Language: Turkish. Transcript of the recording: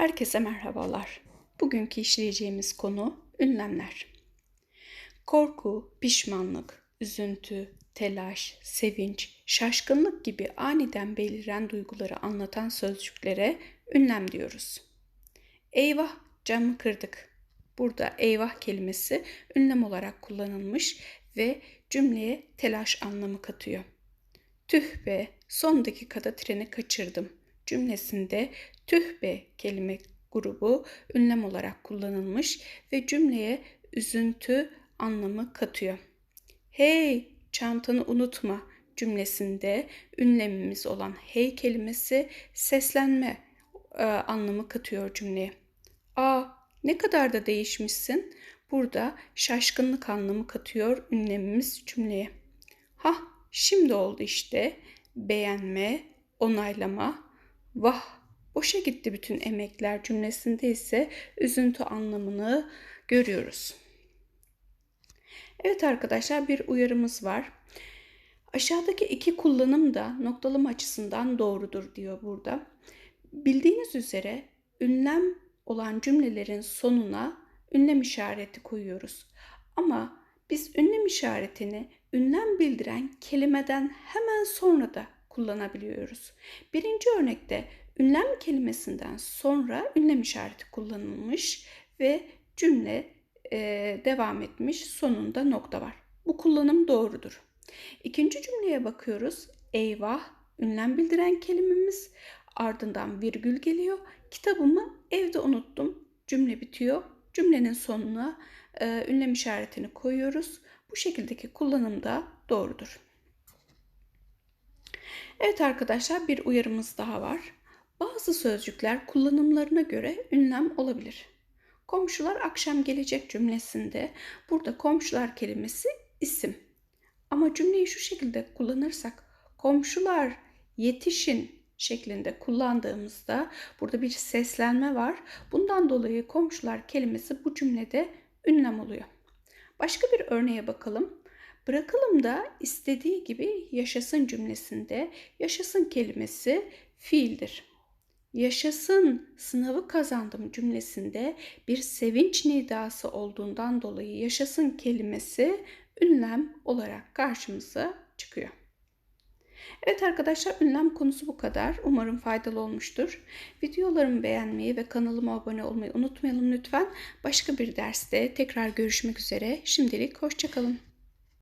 Herkese merhabalar. Bugünkü işleyeceğimiz konu ünlemler. Korku, pişmanlık, üzüntü, telaş, sevinç, şaşkınlık gibi aniden beliren duyguları anlatan sözcüklere ünlem diyoruz. Eyvah, camı kırdık. Burada eyvah kelimesi ünlem olarak kullanılmış ve cümleye telaş anlamı katıyor. Tüh be, son dakikada treni kaçırdım cümlesinde tüh be kelime grubu ünlem olarak kullanılmış ve cümleye üzüntü anlamı katıyor. Hey çantanı unutma cümlesinde ünlemimiz olan hey kelimesi seslenme e, anlamı katıyor cümleye. Aa ne kadar da değişmişsin. Burada şaşkınlık anlamı katıyor ünlemimiz cümleye. Ha şimdi oldu işte. Beğenme, onaylama, vah boşa gitti bütün emekler cümlesinde ise üzüntü anlamını görüyoruz. Evet arkadaşlar bir uyarımız var. Aşağıdaki iki kullanım da noktalama açısından doğrudur diyor burada. Bildiğiniz üzere ünlem olan cümlelerin sonuna ünlem işareti koyuyoruz. Ama biz ünlem işaretini ünlem bildiren kelimeden hemen sonra da kullanabiliyoruz. Birinci örnekte ünlem kelimesinden sonra ünlem işareti kullanılmış ve cümle e, devam etmiş sonunda nokta var. Bu kullanım doğrudur. İkinci cümleye bakıyoruz. Eyvah ünlem bildiren kelimemiz ardından virgül geliyor. Kitabımı evde unuttum. Cümle bitiyor. Cümlenin sonuna e, ünlem işaretini koyuyoruz. Bu şekildeki kullanım da doğrudur. Evet arkadaşlar bir uyarımız daha var. Bazı sözcükler kullanımlarına göre ünlem olabilir. Komşular akşam gelecek cümlesinde burada komşular kelimesi isim. Ama cümleyi şu şekilde kullanırsak komşular yetişin şeklinde kullandığımızda burada bir seslenme var. Bundan dolayı komşular kelimesi bu cümlede ünlem oluyor. Başka bir örneğe bakalım. Bırakalım da istediği gibi yaşasın cümlesinde yaşasın kelimesi fiildir. Yaşasın sınavı kazandım cümlesinde bir sevinç nidası olduğundan dolayı yaşasın kelimesi ünlem olarak karşımıza çıkıyor. Evet arkadaşlar ünlem konusu bu kadar. Umarım faydalı olmuştur. Videolarımı beğenmeyi ve kanalıma abone olmayı unutmayalım lütfen. Başka bir derste tekrar görüşmek üzere. Şimdilik hoşçakalın.